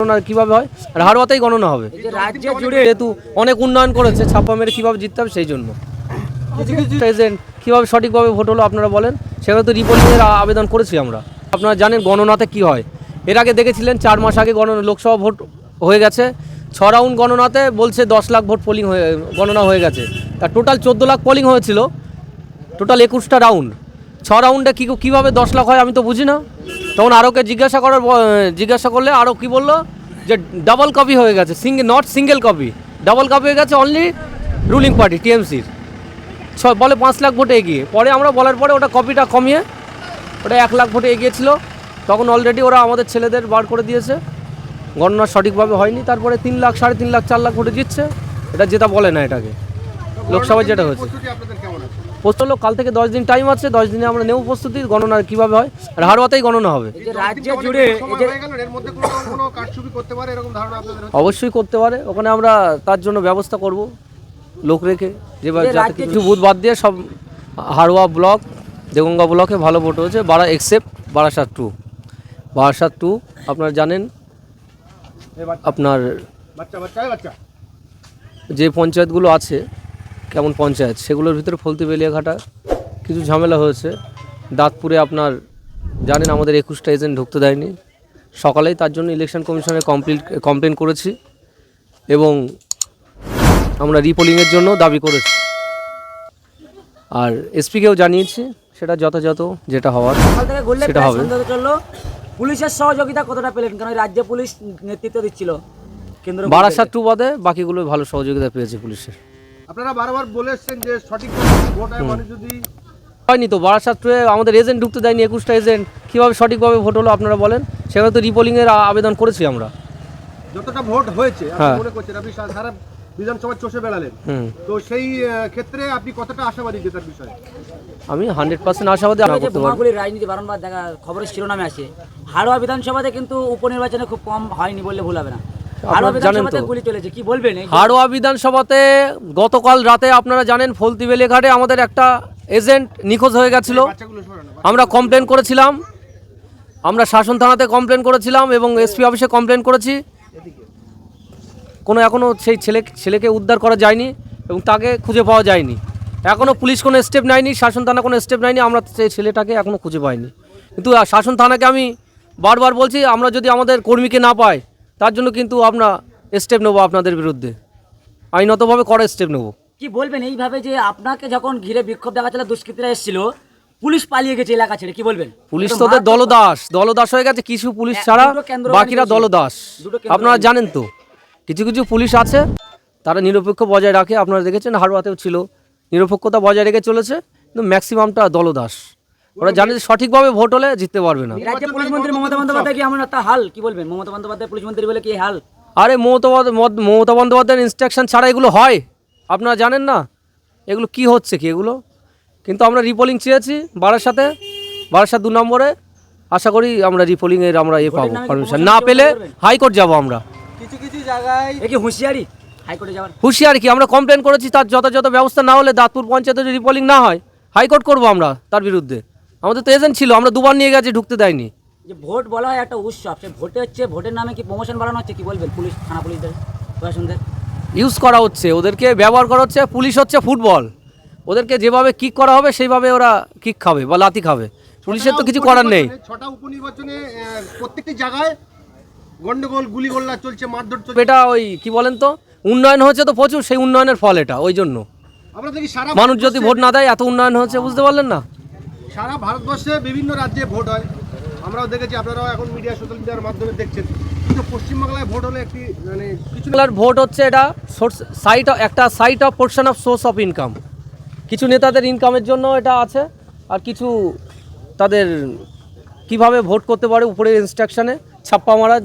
গণনা কীভাবে হয়? আর হাড়োয়াতেই গণনা হবে। রাজ্য জুড়ে যেহেতু অনেক উন্নয়ন করেছে ছাপ্পা মেরে কীভাবে জিততে হবে সেই জন্য। এজেন্ট কীভাবে সঠিকভাবে ভোট হলো আপনারা বলেন? সেখানে তো রিপোর্টিংয়ের আবেদন করেছি আমরা। আপনারা জানেন গণনাতে কি হয়। এর আগে দেখেছিলেন চার মাস আগে গণনা লোকসভা ভোট হয়ে গেছে। ছ রাউন্ড গণনাতে বলছে দশ লাখ ভোট পোলিং হয়ে গণনা হয়ে গেছে। আর টোটাল চোদ্দ লাখ পোলিং হয়েছিল। টোটাল একুশটা রাউন্ড ছ রাউন্ডে কী কীভাবে দশ লাখ হয় আমি তো বুঝি না। তখন আরোকে জিজ্ঞাসা করার জিজ্ঞাসা করলে আরও কি বলল? যে ডাবল কপি হয়ে গেছে single not single copy double copy হয়ে গেছে অনলি রুলিং পার্টি টিএমসির ছ বলে পাঁচ লাখ ভোটে এগিয়ে। পরে আমরা বলার পরে ওটা কপিটা কমিয়ে ওটা এক লাখ ভোটে এগিয়েছিল। তখন অলরেডি ওরা আমাদের ছেলেদের বার করে দিয়েছে। গণনা সঠিকভাবে হয়নি তারপরে তিন লাখ সাড়ে তিন লাখ চার লাখ ভোটে জিতছে। এটা যেটা বলে না এটাকে। লোকসভায় যেটা হয়েছে। হলো কাল থেকে দশ দিন টাইম আছে দশ দিনে আমরা নেব প্রস্তুতি গণনা কীভাবে হয় আর হাড়োয়াতেই গণনা হবে? অবশ্যই করতে পারে ওখানে আমরা তার জন্য ব্যবস্থা করব লোক রেখে যেভাবে যে কিছু বুথ বাদ দিয়ে সব হাড়োয়া ব্লক দেগঙ্গা ব্লকে ভালো ভোট হয়েছে বারা except Barasat two Barasat two আপনারা জানেন আপনার যে পঞ্চায়েতগুলো আছে কেমন পঞ্চায়েত সেগুলোর ভিতরে ফলতি বেলিয়াঘাটা কিছু ঝামেলা হয়েছে। দাঁতপুরে আপনার জানেন আমাদের একুশটা এজেন্ট ঢুকতে দেয়নি। সকালেই তার জন্য ইলেকশন কমিশনে কমপ্লিট কমপ্লেন করেছি এবং আমরা রিপোলিংয়ের জন্য দাবি করেছি। আর এসপিকেও জানিয়েছি সেটা যথাযথ যেটা হওয়ার সেটা হবে। পুলিশের সহযোগিতা কতটা পেলেন? কারণ রাজ্য পুলিশ নেতৃত্ব দিচ্ছিল? কেন্দ্র বারাসাত টু বাদে বাকিগুলো ভালো সহযোগিতা পেয়েছে পুলিশের। আপনারা বারবার বলে এসছেন যে সঠিক ভোট হয় মানুষ যদি হয়নি তো বারাসাত আমাদের এজেন্ট ঢুকতে দেয়নি একুশটা এজেন্ট। কীভাবে সঠিকভাবে ভোট হলো আপনারা বলেন? সেখানে তো রিপোলিংয়ের আবেদন করেছি আমরা। যতটা ভোট হয়েছে আপনি হ্যাঁ। মনে করছেন আপনি সারা বিধানসভা চষে বেড়ালেন। হুম। তো সেই ক্ষেত্রে আপনি কতটা আশাবাদী জেতার বিষয়ে? আমি হান্ড্রেড পার্সেন্ট আশাবাদী আশা করতে বোমাগুলির রাজনীতি বারংবার দেখা খবরের শিরোনামে আছে হাড়োয়া বিধানসভাতে কিন্তু উপনির্বাচনে খুব কম হয়নি বললে ভুল হবে না। জানেন তো। হাড়োয়া বিধানসভাতে গতকাল রাতে আপনারা জানেন ফলতি বেলেঘাটে আমাদের একটা এজেন্ট নিখোঁজ হয়ে গেছিল। আমরা কমপ্লেন করেছিলাম। আমরা শাসন থানাতে কমপ্লেন করেছিলাম এবং এসপি অফিসে কমপ্লেন করেছি। কোনো এখনও সেই ছেলে ছেলেকে উদ্ধার করা যায়নি এবং তাকে খুঁজে পাওয়া যায়নি। এখনও পুলিশ কোনো স্টেপ নেয়নি শাসন থানা কোনো স্টেপ নেয়নি আমরা সেই ছেলেটাকে এখনও খুঁজে পাইনি। কিন্তু শাসন থানাকে আমি বারবার বলছি আমরা যদি আমাদের কর্মীকে না পাই তার জন্য কিন্তু আমরা স্টেপ নেব আপনাদের বিরুদ্ধে। আইনতভাবে কড়া স্টেপ নেব। কি বলবেন? এইভাবে যে আপনাকে যখন ঘিরে বিক্ষোভ দেখাচ্ছিল দুষ্কৃতীরা এসেছিল পুলিশ পালিয়ে গেছে এলাকা ছেড়ে কি বলবেন? পুলিশ তোদের দলদাস। দলদাস হয়ে গেছে কিছু পুলিশ ছাড়া বাকিরা দলদাস। আপনারা জানেন তো কিছু কিছু পুলিশ আছে তারা নিরপেক্ষ বজায় রাখে। আপনারা দেখেছেন হাড়ুয়াতেও ছিল। নিরপেক্ষতা বজায় রেখে চলেছে কিন্তু ম্যাক্সিমামটা দলদাস। ওরা জানে যে সঠিকভাবে ভোট হলে জিততে পারবে না। রাজ্যে পুলিশ মন্ত্রী মমতা বন্দ্যোপাধ্যায় কি এমন একটা হাল? কি বলবেন? মমতা বন্দ্যোপাধ্যায় পুলিশ মন্ত্রী বলে কি হাল? আরে মমতা মমতা বন্দ্যোপাধ্যায়ের ইনস্ট্রাকশন ছাড়া এগুলো হয়। আপনারা জানেন না? এগুলো কি হচ্ছে কি এগুলো? কিন্তু আমরা রিপোলিং চেয়েছি বারার সাথে। বারাসাত দু নম্বরে। আশা করি আমরা রিপোলিংয়ের আমরা এ পাবো। পারমিশন না পেলে হাইকোর্ট যাব আমরা। এ কি হুঁশিয়ারি? হাইকোর্টে যাওয়ার? হুঁশিয়ার কি? আমরা কমপ্লেন করেছি তার যথাযথ ব্যবস্থা না হলে দাঁতপুর পঞ্চায়েতে যদি রিপোলিং না হয় হাইকোর্ট করব আমরা তার বিরুদ্ধে। আমাদের তো এজেন্ট ছিল আমরা দুবার নিয়ে গেছি ঢুকতে দেয়নি। যে ভোট বলা হয় একটা উৎসব সে ভোটে হচ্ছে ভোটের নামে কি প্রমোশন বাড়ানো হচ্ছে কি বলবেন পুলিশ থানা পুলিশদের প্রশাসনদের? ইউজ করা হচ্ছে ওদেরকে ব্যবহার করা হচ্ছে পুলিশ হচ্ছে ফুটবল। ওদেরকে যেভাবে কিক করা হবে সেইভাবে ওরা কিক খাবে বা লাতি খাবে। পুলিশের তো কিছু করার নেই। ছটা উপনির্বাচনে প্রত্যেকটি জায়গায় গন্ডগোল গুলিগোল্লা চলছে মারধর চলছে। এটা ওই কি বলেন তো? উন্নয়ন হচ্ছে তো প্রচুর সেই উন্নয়নের ফল এটা ওই জন্য। আমরা দেখি সারা মানুষ যদি ভোট না দেয় এত উন্নয়ন হচ্ছে বুঝতে পারলেন না? সারা ভারতবর্ষে বিভিন্ন রাজ্যে ভোট হয়। আমরাও দেখেছি, আপনারাও এখন মিডিয়া সোশ্যাল মিডিয়ার মাধ্যমে দেখছেন। কিন্তু পশ্চিমবাংলায় ভোট হলে একটি মানে কিছু ভোট হচ্ছে এটা সোর্স সাইট একটা site of portion of source of income কিছু নেতাদের ইনকামের জন্য এটা আছে, আর কিছু তাদের কীভাবে ভোট করতে পারে উপরের ইনস্ট্রাকশনে ছাপ্পা মারা